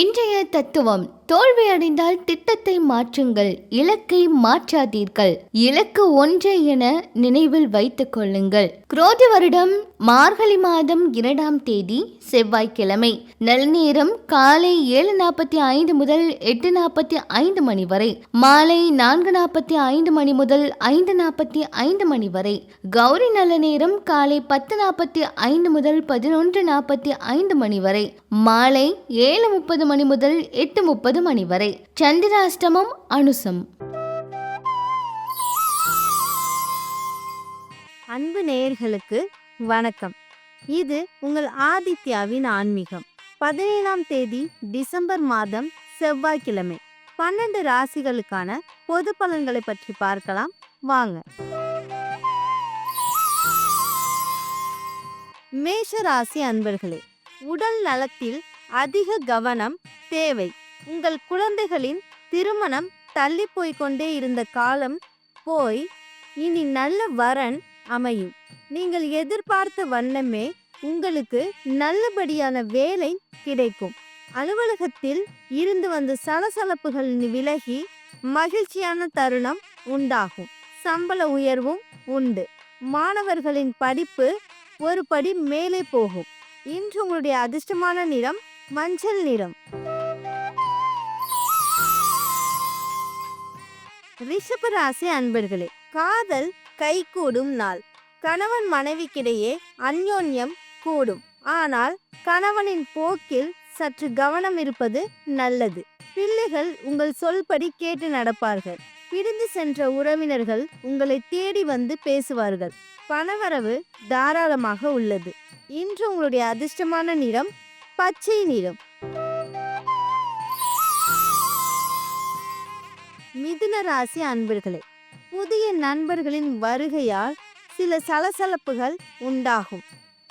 இன்றைய தத்துவம் தோல்வியடைந்தால் திட்டத்தை மாற்றுங்கள் இலக்கை மாற்றாதீர்கள். இலக்கு ஒன்றே என நினைவில் வைத்துக் கொள்ளுங்கள். குரோதி வருடம் மார்கழி மாதம் இரண்டாம் தேதி செவ்வாய்க்கிழமை. நல்நேரம் காலை ஏழு நாற்பத்தி ஐந்து முதல் எட்டு நாற்பத்தி ஐந்து மணி வரை. மாலை நான்கு நாற்பத்தி ஐந்து மணி முதல் ஐந்து நாற்பத்தி ஐந்து மணி வரை. கௌரி நல்ல நேரம் காலை பத்து நாற்பத்தி ஐந்து முதல் பதினொன்று நாற்பத்தி ஐந்து மணி வரை. மாலை ஏழு முப்பது மணி முதல் எட்டு முப்பது மணி வரை. சந்திராஷ்டமம் அனுசம். அன்பு நேயர்களுக்கு வணக்கம். இது உங்கள் ஆதித்யாவின் ஆன்மீகம். பதினேழாம் தேதி டிசம்பர் மாதம் செவ்வாய்க்கிழமை. பன்னெண்டு ராசிகளுக்கான பொது பலன்களை பற்றி பார்க்கலாம். வாங்க. மேஷ ராசி அன்பர்களே உடல் நலத்தில் அதிக கவனம் தேவை. உங்கள் குழந்தைகளின் திருமணம் தள்ளி போய்க் கொண்டே இருந்த காலம் போய் இனி நல்ல வரன் அமையும். நீங்கள் எதிர்பார்த்த வண்ணமே உங்களுக்கு நல்லபடியான வேலை கிடைக்கும். அலுவலகத்தில் இருந்து வந்த சலசலப்புகள் விலகி மகிழ்ச்சியான தருணம் உண்டாகும். சம்பள உயர்வும் உண்டு. மாணவர்களின் படிப்பு ஒரு படி மேலே போகும். இன்று உங்களுடைய அதிர்ஷ்டமான நிறம் மஞ்சள் நிறம். ரிஷபராசி அன்பர்களே காதல் கைகூடும் நாள். கணவன் மனைவிக்கிடையே அந்யோன்யம் கூடும். ஆனால் கணவனின் போக்கில் சற்று கவனம் இருப்பது நல்லது. பிள்ளைகள் உங்கள் சொல்படி கேட்டு நடப்பார்கள். பிரிந்து சென்ற உறவினர்கள் உங்களை தேடி வந்து பேசுவார்கள். பணவரவு தாராளமாக உள்ளது. இன்று உங்களுடைய அதிர்ஷ்டமான நிறம் பச்சை நிறம். மிதுன ராசி அன்பர்களே புதிய நண்பர்களின் வருகையால் சில சலசலப்புகள் உண்டாகும்.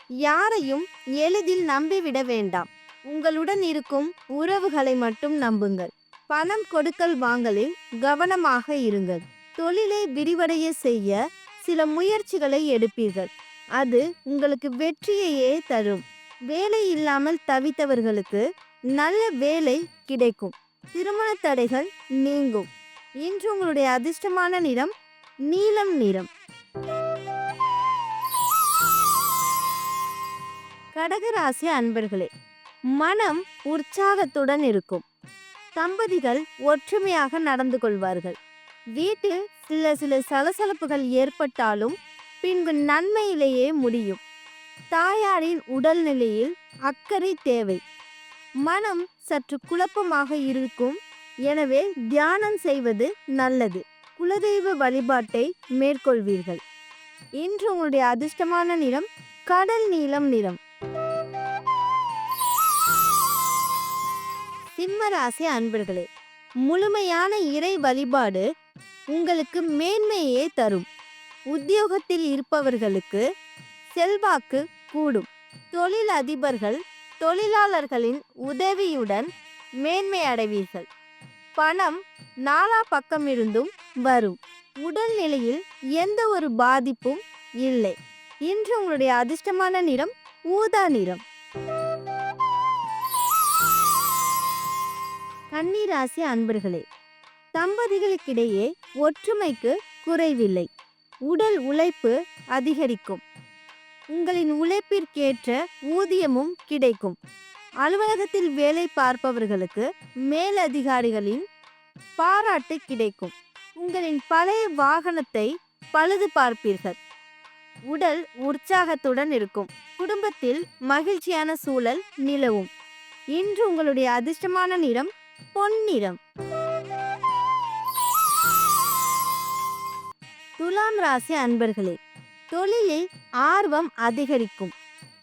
யாரையும் எளிதில் நம்பிவிட வேண்டாம். உங்களுடன் இருக்கும் உறவுகளை மட்டும் நம்புங்கள். பணம் கொடுக்கல் வாங்கலில் கவனமாக இருங்கள். தொழிலை விரிவடைய செய்ய சில முயற்சிகளை எடுப்பீர்கள். அது உங்களுக்கு வெற்றியையே தரும். வேலை இல்லாமல் தவித்தவர்களுக்கு நல்ல வேலை கிடைக்கும். திருமண தடைகள் நீங்கும். இன்று உங்களுடைய அதிர்ஷ்டமான நிறம் நீலம் நிறம். கடகராசி அன்பர்களே மனம் உற்சாகத்துடன் இருக்கும். தம்பதிகள் ஒற்றுமையாக நடந்து கொள்வார்கள். வீட்டில் சில சில சலசலப்புகள் ஏற்பட்டாலும் பின்பு நன்மையிலேயே முடியும். தாயாரின் உடல்நிலையில் அக்கறை தேவை. மனம் சற்று குழப்பமாக இருக்கும். எனவே தியானம் செய்வது நல்லது. குலதெய்வ வழிபாட்டை மேற்கொள்வீர்கள். இன்று உங்களுடைய அதிர்ஷ்டமான நிறம் கடல் நீலம் நிறம். சிம்ம ராசி அன்பர்களே முழுமையான இறை வழிபாடு உங்களுக்கு மேன்மையே தரும். உத்தியோகத்தில் இருப்பவர்களுக்கு செல்வாக்கு கூடும். தொழில் அதிபர்கள் தொழிலாளர்களின் உதவியுடன் மேன்மை அடைவீர்கள். பணம் நாலா பக்கம் இருந்தும் வரும் உடல்நிலையில் எந்த ஒரு பாதிப்பும் இல்லை. இன்று உங்களுடைய அதிர்ஷ்டமான நிறம் ஊதா நிறம். கன்னிராசி அன்பர்களே தம்பதிகளுக்கிடையே ஒற்றுமைக்கு குறைவில்லை. உடல் உழைப்பு அதிகரிக்கும். உங்களின் உழைப்பிற்கேற்ற ஊதியமும் கிடைக்கும். அலுவலகத்தில் வேலை பார்ப்பவர்களுக்கு மேலதிகாரிகளின் பாராட்டு கிடைக்கும். உங்களின் பழைய வாகனத்தை பழுது பார்ப்பீர்கள். உடல் உற்சாகத்துடன் இருக்கும். குடும்பத்தில் மகிழ்ச்சியான சூழல் நிலவும். இன்று உங்களுடைய அதிர்ஷ்டமான நிறம் பொன்னிறம் துலாம் ராசி அன்பர்களே தொழிலில் ஆர்வம் அதிகரிக்கும்.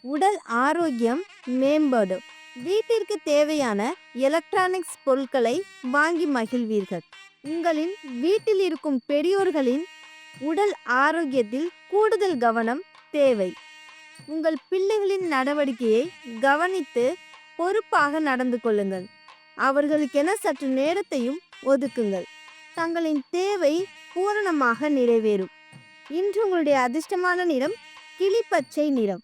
உடல் ஆரோக்கியம் மேம்படும். வீட்டிற்கு தேவையான எலக்ட்ரானிக்ஸ் பொருட்களை வாங்கி மகிழ்வீர்கள். உங்களின் வீட்டில் இருக்கும் பெரியோர்களின் உடல் ஆரோக்கியத்தில் கூடுதல் கவனம் தேவை. உங்கள் பிள்ளைகளின் நடவடிக்கையை கவனித்து பொறுப்பாக நடந்து கொள்ளுங்கள். அவர்களுக்கென சற்று நேரத்தையும் ஒதுக்குங்கள். தங்களின் தேவை பூரணமாக நிறைவேறும். இன்று உங்களுடைய அதிர்ஷ்டமான நிறம் கிளிப்பச்சை நிறம்.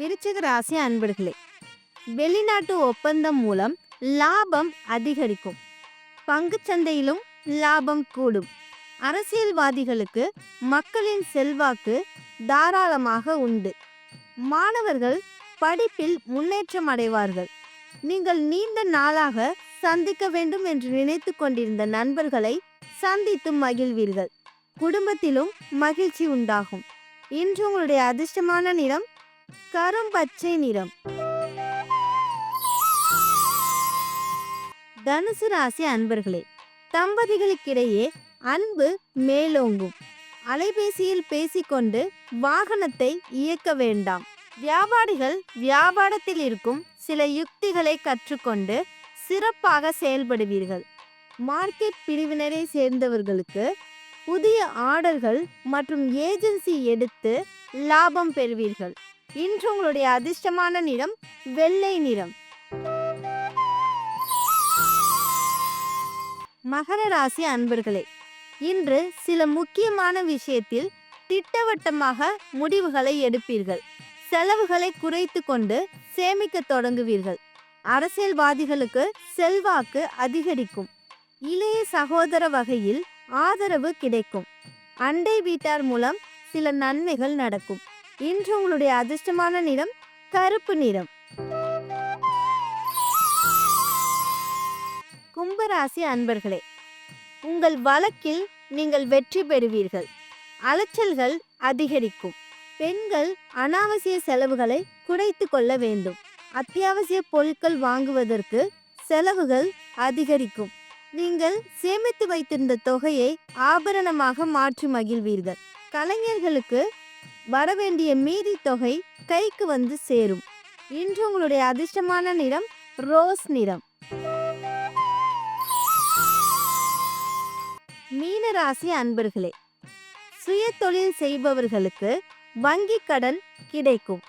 விருச்சிக ராசி அன்பர்களே வெளிநாட்டு ஒப்பந்தம் மூலம் லாபம் அதிகரிக்கும். பங்கு சந்தையிலும் லாபம் கூடும். அரசியல்வாதிகளுக்கு மக்களின் செல்வாக்கு தாராளமாக உண்டு. மாணவர்கள் படிப்பில் முன்னேற்றம் அடைவார்கள். நீங்கள் நீண்ட நாளாக சந்திக்க வேண்டும் என்று நினைத்து கொண்டிருந்த நண்பர்களை சந்தித்து மகிழ்வீர்கள். குடும்பத்திலும் மகிழ்ச்சி உண்டாகும். இன்று உங்களுடைய அதிர்ஷ்டமான நிறம் கரும்பச்சை நிறம். தனுசு ராசி அன்பர்களே தம்பதிகளுக்கிடையே அன்பு மேலோங்கும். அலைபேசியில் பேசிக்கொண்டு வாகனத்தை இயக்க வேண்டாம். வியாபாரிகள் வியாபாரத்தில் இருக்கும் சில யுக்திகளை கற்றுக்கொண்டு சிறப்பாக செயல்படுவீர்கள். மார்க்கெட் பிரிவினரை சேர்ந்தவர்களுக்கு புதிய ஆர்டர்கள் மற்றும் ஏஜென்சி எடுத்து லாபம் பெறுவீர்கள். இன்று உங்களுடைய அதிர்ஷ்டமான நிறம் வெள்ளை நிறம். மகர ராசி அன்பர்களே இன்று சில முக்கியமான விஷயத்தில் திட்டவட்டமாக முடிவுகளை எடுப்பீர்கள். செலவுகளை குறைத்து கொண்டு சேமிக்க தொடங்குவீர்கள். அரசியல்வாதிகளுக்கு செல்வாக்கு அதிகரிக்கும். இளைய சகோதர வகையில் ஆதரவு கிடைக்கும். அண்டை வீட்டார் மூலம் சில நன்மைகள் நடக்கும். இன்று உங்களுடைய அதிர்ஷ்டமான நிறம் கருப்பு நிறம். கும்பராசி அன்பர்களே உங்கள் வழக்கில் நீங்கள் வெற்றி பெறுவீர்கள். அலைச்சல்கள் அதிகரிக்கும். பெண்கள் அனாவசிய செலவுகளை குறைத்து கொள்ள வேண்டும். அத்தியாவசிய பொருட்கள் வாங்குவதற்கு செலவுகள் அதிகரிக்கும். நீங்கள் சேமித்து வைத்திருந்த தொகையை ஆபரணமாக மாற்றி மகிழ்வீர்கள். கலைஞர்களுக்கு வரவேண்டிய மீதி தொகை கைக்கு வந்து சேரும். இன்று உங்களுடைய அதிர்ஷ்டமான நிறம் ரோஸ் நிறம். மீனராசி அன்பர்களே சுய தொழில் செய்பவர்களுக்கு வங்கி கடன் கிடைக்கும்.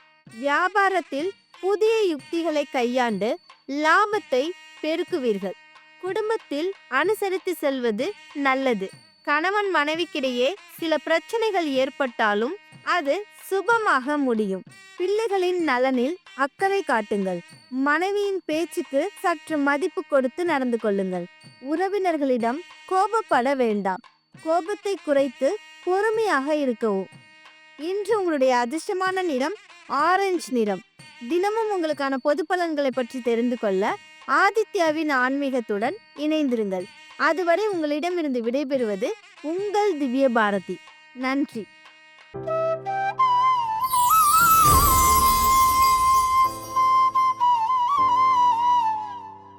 வியாபாரத்தில் புதிய யுக்திகளை கையாண்டு லாபத்தை பெருக்குவீர்கள். குடும்பத்தில் அனுசரித்து செல்வது நல்லது. கணவன் மனைவிக்கிடையே சில பிரச்சனைகள் ஏற்பட்டாலும் அது சுபமாக முடியும். பிள்ளைகளின் நலனில் அக்கறை காட்டுங்கள். மனைவியின் பேச்சுக்கு சற்று மதிப்பு கொடுத்து நடந்து கொள்ளுங்கள். உறவினர்களிடம் கோபப்பட வேண்டாம். கோபத்தை குறைத்து பொறுமையாக இருக்கவும். இன்று உங்களுடைய அதிர்ஷ்டமான நிறம் ஆரஞ்சு நிறம். தினமும் உங்களுக்கான பொது பலன்களை பற்றி தெரிந்து கொள்ள ஆதித்யாவின் ஆன்மீகத்துடன் இணைந்திருங்கள். அதுவரை உங்களிடமிருந்து விடைபெறுவது உங்கள் திவ்ய பாரதி நன்றி. Música